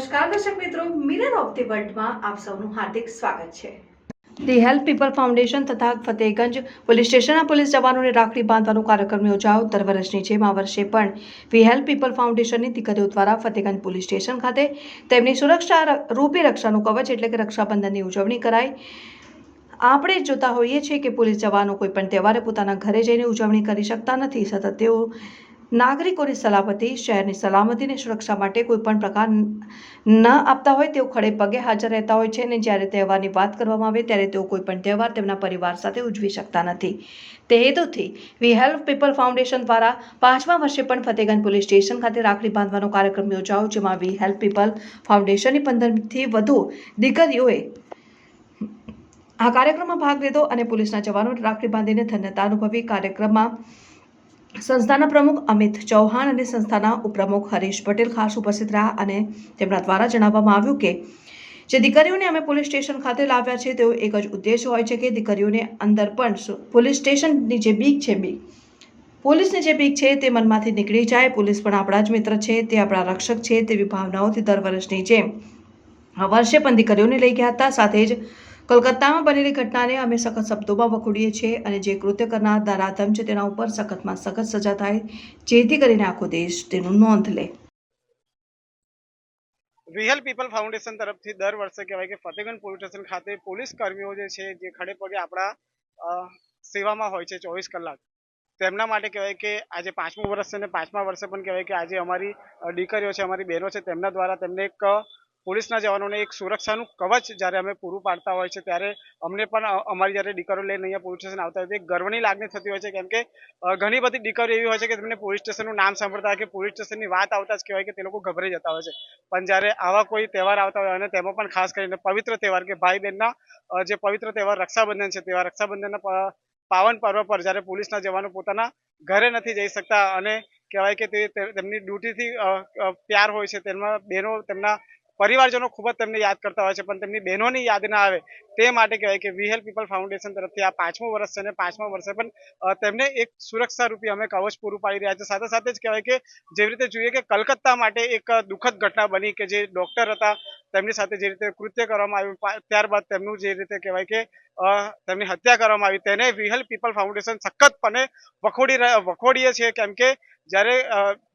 નમસ્કાર, દર્શક મિત્રો. મિરર ઓફ ધી વર્લ્ડમાં આપ સૌનું હાર્દિક સ્વાગત છે. ધી હેલ્પ પીપલ ફાઉન્ડેશન તથા ફતેહગંજ પોલીસ સ્ટેશનના પોલીસ જવાનોને રાખડી બાંધવાનો કાર્યક્રમ યોજાયો દર વર્ષની જેમ આ વર્ષે પણ. વી હેલ્પ પીપલ ફાઉન્ડેશનની દીકરીઓ દ્વારા ફતેહગંજ પોલીસ સ્ટેશન ખાતે તેમની સુરક્ષા રૂપી રક્ષાનું કવચ એટલે કે રક્ષાબંધનની ઉજવણી કરાઈ. આપણે જોતા હોઈએ છીએ કે પોલીસ જવાનો કોઈ પણ તહેવારે પોતાના ઘરે જઈને ઉજવણી કરી શકતા નથી. સતત તેઓ નાગરિકોની સલામતી, શહેરની સલામતી સુરક્ષા માટે કોઈ પણ પ્રકાર ન આપતા હોય તેઓ ખડે પગે હાજર રહેતા હોય છે અને જ્યારે તહેવારની વાત કરવામાં આવે ત્યારે તેઓ કોઈ પણ તહેવાર તેમના પરિવાર સાથે ઉજવી શકતા નથી. તે હેતુથી વી હેલ્પ પીપલ ફાઉન્ડેશન દ્વારા પાંચમા વર્ષે પણ ફતેગંજ પોલીસ સ્ટેશન ખાતે રાખડી બાંધવાનો કાર્યક્રમ યોજાયો, જેમાં વી હેલ્પ પીપલ ફાઉન્ડેશનની પંદરથી વધુ દીકરીઓએ આ કાર્યક્રમમાં ભાગ લીધો અને પોલીસના જવાનો રાખડી બાંધીને ધન્યતા અનુભવી. કાર્યક્રમમાં સંસ્થાના પ્રમુખ અમિત ચૌહાણ અને સંસ્થાના ઉપપ્રમુખ હરીશ પટેલ ખાસ ઉપસ્થિત રહ્યા અને તેમના દ્વારા જણાવવામાં આવ્યું કે, જે દીકરીઓને અમે પોલીસ સ્ટેશન ખાતે લાવ્યા છે, તેઓ એક જ ઉદ્દેશ હોય છે કે દીકરીઓને અંદર પણ પોલીસ સ્ટેશનની જે બીક છે, બીક. પોલીસની જે બીક છે, તે મનમાંથી નીકળી જાય. પોલીસ પણ આપણા જ મિત્ર છે, તે આપણા રક્ષક છે, તેવી ભાવનાઓથી દર વર્ષની જેમ. આ વર્ષે પણ દીકરીઓને લઈ ગયા હતા. સાથે જ કોલકાતામાં બનેલી ઘટનાને અમે સખત શબ્દોમાં વખોડીએ છીએ અને જે કૃત્ય કરનાર ધારાધમ છે તેના ઉપર સખતમાં સખત સજા થાય, જેથી કરીને આખો દેશ તેનું નોંધ લે. રિયલ પીપલ ફાઉન્ડેશન તરફથી દર વર્ષે કહેવાય કે ફતેગંજ પોલીસ સ્ટેશન ખાતે પોલીસ કર્મીઓ જે છે, જે ખડે પગે આપણા સેવામાં હોય છે ચોવીસ કલાક, તેમના માટે કહેવાય કે આજે પાંચમું વર્ષ છે અને પાંચમા વર્ષે પણ કહેવાય કે આજે અમારી દીકરીઓ છે, અમારી બહેનો છે, તેમના દ્વારા તેમને એક પોલીસના જવાનોને એક સુરક્ષાનું કવચ જ્યારે અમે પૂરું પાડતા હોય છે, ત્યારે અમને પણ અમારી જ્યારે દીકરો લઈને અહીંયા પોલીસ સ્ટેશન આવતા હોય તો એક ગર્વની લાગણી થતી હોય છે, કેમ કે ઘણી બધી દીકરીઓ એવી હોય છે કે તેમને પોલીસ સ્ટેશનનું નામ સાંભળતા કે પોલીસ સ્ટેશનની વાત આવતા જ કહેવાય કે તે લોકો ગભરાઈ જતા હોય છે. પણ જ્યારે આવા કોઈ તહેવાર આવતા હોય અને તેમાં પણ ખાસ કરીને પવિત્ર તહેવાર કે ભાઈ બહેનના જે પવિત્ર તહેવાર રક્ષાબંધન છે, તેવા રક્ષાબંધનના પાવન પર્વ પર જ્યારે પોલીસના જવાનો પોતાના ઘરે નથી જઈ શકતા અને કહેવાય કે તે તેમની ડ્યુટીથી પ્યાર હોય છે, તેમાં બહેનો તેમના પરિવારજનો ખૂબ જ તેમને યાદ કરતા હોય છે, પણ તેમની બહેનોની યાદ ના આવે તે માટે કહેવાય કે વી હેલ્પ પીપલ ફાઉન્ડેશન તરફથી આ પાંચમું વર્ષ છે અને પાંચમા વર્ષે પણ તેમને એક સુરક્ષા રૂપી અમે કવચ પૂરું પાડી રહ્યા છે. સાથે સાથે જ કહેવાય કે જેવી રીતે જોઈએ કે કલકત્તા માટે એક દુઃખદ ઘટના બની કે જે ડોક્ટર હતા, તેમની સાથે જે રીતે કૃત્ય કરવામાં આવ્યું ત્યારબાદ તેમનું જે રીતે કહેવાય કે તેમની હત્યા કરવામાં આવી, તેને વિહલ પીપલ ફાઉન્ડેશન સખતપણે વખોડી વખોડીએ છીએ. કેમ કે જ્યારે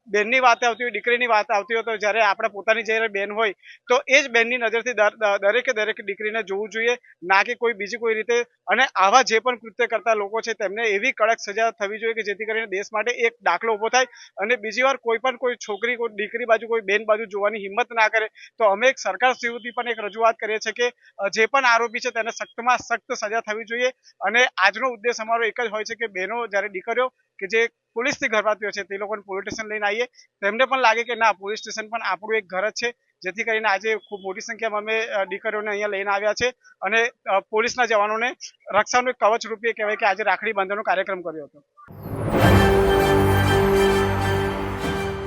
બેનની વાત આવતી હોય, દીકરીની વાત આવતી હોય, તો જ્યારે આપણે પોતાની જ્યારે બેન હોય, તો એ જ બેનની નજરથી દર- દરેકે દરેક દીકરીને જોવું જોઈએ. ના કે કોઈ બીજી કોઈ રીતે. અને આવા જે પણ કૃત્ય કરતા લોકો છે, તેમને એવી કડક સજા થવી જોઈએ કે જેથી કરીને દેશ માટે એક દાખલો ઊભો થાય. અને બીજી વાર કોઈ પણ કોઈ છોકરી, કોઈ દીકરી બાજુ, કોઈ બેન બાજુ જોવાની હિંમત ના કરે, તો અમે એક સરકાર સુધી પણ એક રજૂઆત કરીએ છીએ કે જે પણ આરોપી છે, તેને સખ્તમાં સખ્ત સજા થવી જોઈએ. અને આજનો ઉદ્દેશ અમારો એક જ હોય છે કે બહેનો જ્યારે દીકરીઓ કે જે પોલીસથી ઘરવાતીઓ છે. તે લોકોને પોલીસ સ્ટેશન લઈને આવીએ. તેમને પણ લાગે કે ના પોલીસ સ્ટેશન પણ આપણું એક ઘર જ છે. જેથી કરીને આજે ખૂબ મોટી સંખ્યામાં અમે દીકરીઓને અહીંયા લઈને આવ્યા છે અને પોલીસના જવાનોને રક્ષાનું એક કવચ રૂપે કહેવાય કે આજે રાખડી બાંધવાનો કાર્યક્રમ કર્યો હતો.